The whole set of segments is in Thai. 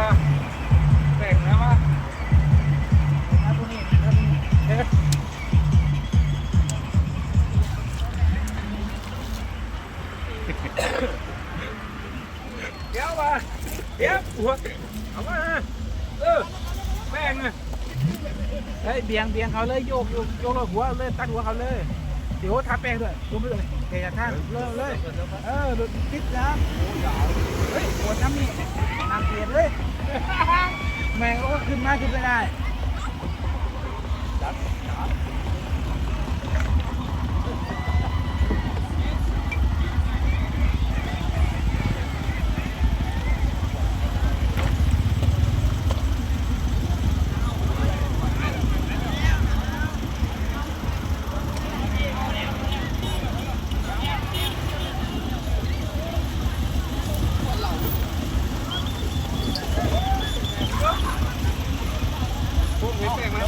ว่าแบ่งแล้วว่าเอาตัวนี้เอาตัวนี้เอ๊ะเดี๋ยวมาเดี๋ยวหัวเอามาเออแบ่งอะเฮ้ยเบียงเบียงเขาเลยโยกโยกโยกหัวเลยตั้งหัวเขาเลยเดี๋ยวทาแป้งด้วยลงไปเลยเทท่าเริ่มเลยเออดูคิดนะเฮ้ยปวดน้ำนี่ำเปลี่ยนเลย แมงก็ขึ้นมาขึ้นไม่ได้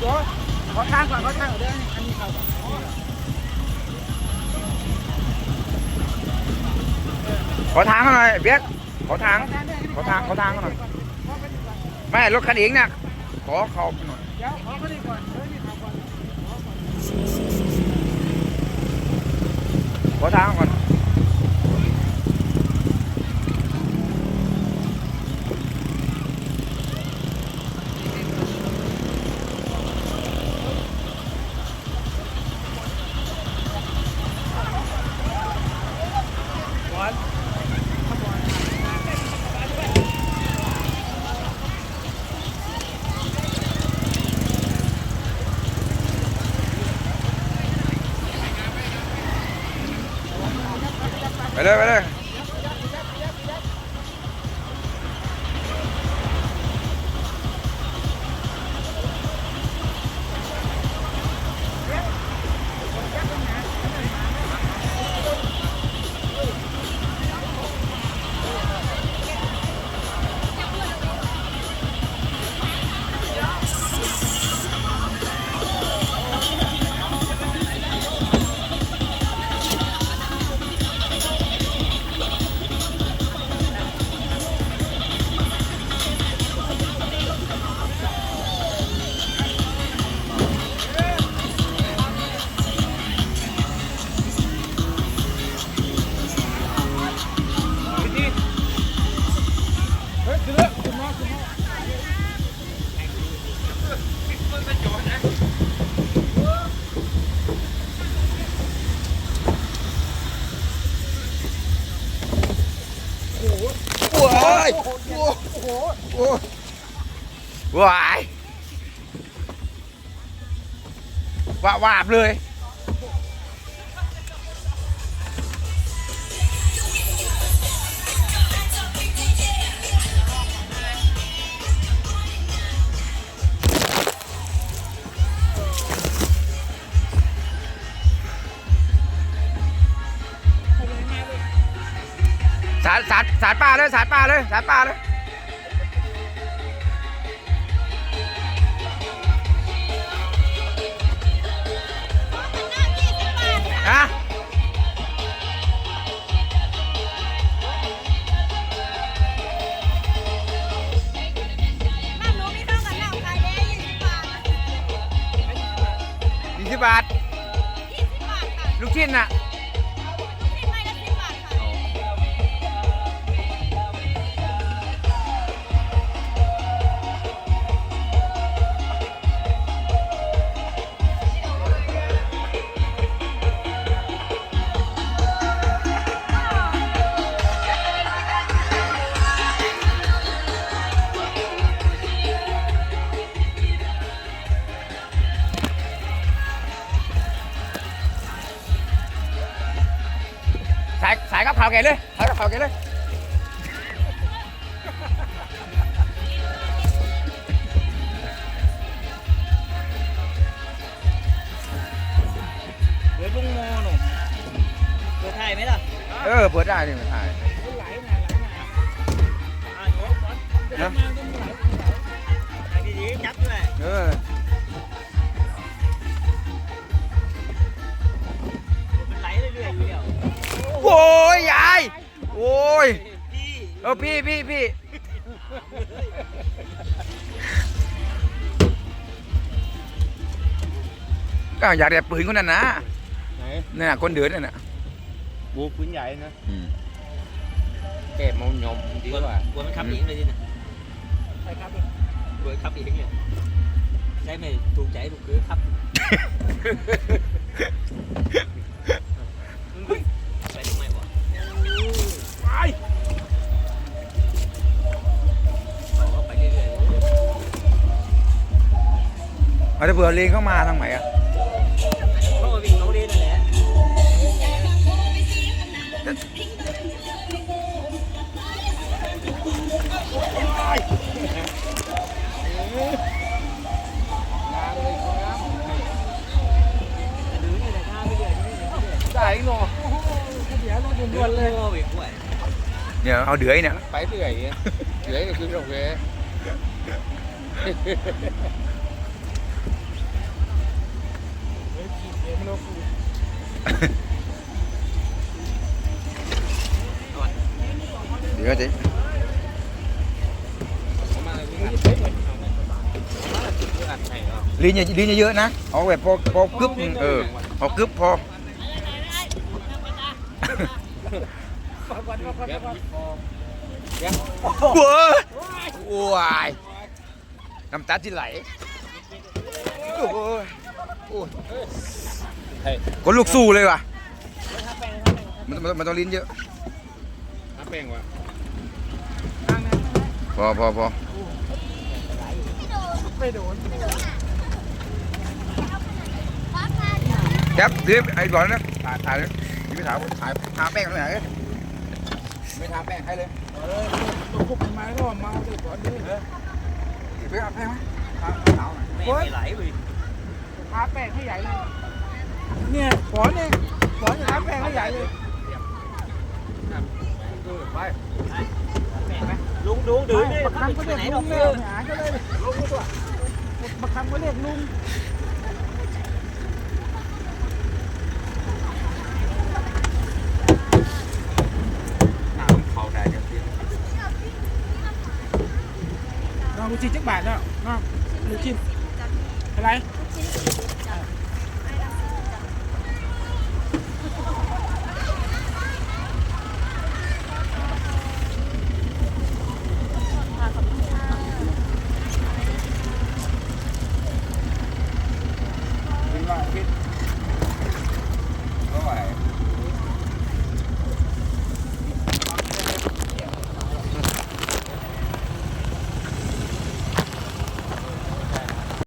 เดี๋ยวขอทางก่อนขอทางก่อนเดี๋ยวอันนี้เขาขอทางเขาหน่อยเบียกขอทางขอทางขอทางเขาหน่อยไม่รถคันเองเนี่ยขอเขาหน่อยเดี๋ยวขอเขาดีก่อนเฮ้ยนี่เขาก่อนขอทางก่อน เลยไปเลย ยโอ้โหโอ้ว้ายว่าว่าบเลยารสารสารป่าเลยสารป่าเลยสารป่าเลยฮะน้ำหนูมีข้าวกับน้ำขายได้ยี่สิบบาทยี่สิบบาทยี่สิบบาทค่ะลูกชิ้นน่ะ แกเลยถ่ายกับข่าวแกเลยเดี๋ยวลุงโมหนุ่มเปิดไทยไหมล่ะ เออเปิดได้นี่มัน ออพี่พี่พี่ก็อยากได้ปืนคนนั้นนะไหนนี่นน่ะคนเดือดนั่นน่ะบูปืนใหญ่นะอืมแก้มายมดีกลัวกว่า กลัวมันขับเองเลยดินะใช่ครับกลัวขับเองเนี่ยใช่ไหมถูกใจถูกคือขับ ผื่อเลงเข้ามาทางไหนอะเพราะว่าวิ่งเขาเรียนนั่นแหละจ่ายหนอเดี๋ยวเราด่วนเลยโอ้วิ่งกล้วย เนี่ยเอาเดือยเนี่ย ไปเรื่อยเรื่อยก็คือโอเคเดี๋ย สิมาเลยวิ่งอัดให้เนาะลีนอย่าลีนอย่าเย กึบเออพอกึบพอเดี๋ยวโว้ยโอ้ยน้ำตาจะไหลโอ้ยโอ้ยเฮ้ยคนลูกสู้เลยว่ะมันมันมันต้องลิ้นเยอะน้ำแป้งวะพอพอพอไม่โดนครับเดี๋ยวไอ้บอลนะถ่ายถ่ายเลยยังไม่ถ่ายถ่ายทาแป้งตรงไหนเอ้ยไม่ทาแป้งให้เลยเออตัวคุกมาก็เมาเลยก่อนดิไปเอาแป้งไหมทาขาวหน่อยไม่ไม่ไหลเลยทาแป้งให้ใหญ่เลย เนี่ยขอนเนี่ยขอนจะทาแป้งให้ใหญ่เลยไปลุงลุงดื้อไม่นี่บักคำก็เรียกไหนลุดองกเลเบี้ยยหาก็เลยลุงตัวบักคำก็เรียกลุงน้ำเขาได้เดี๋ยวเดี๋ยวน้องลูกชิ้นจักบาทแล้วน้องลูกชิ้นอะไรลูกชิ้น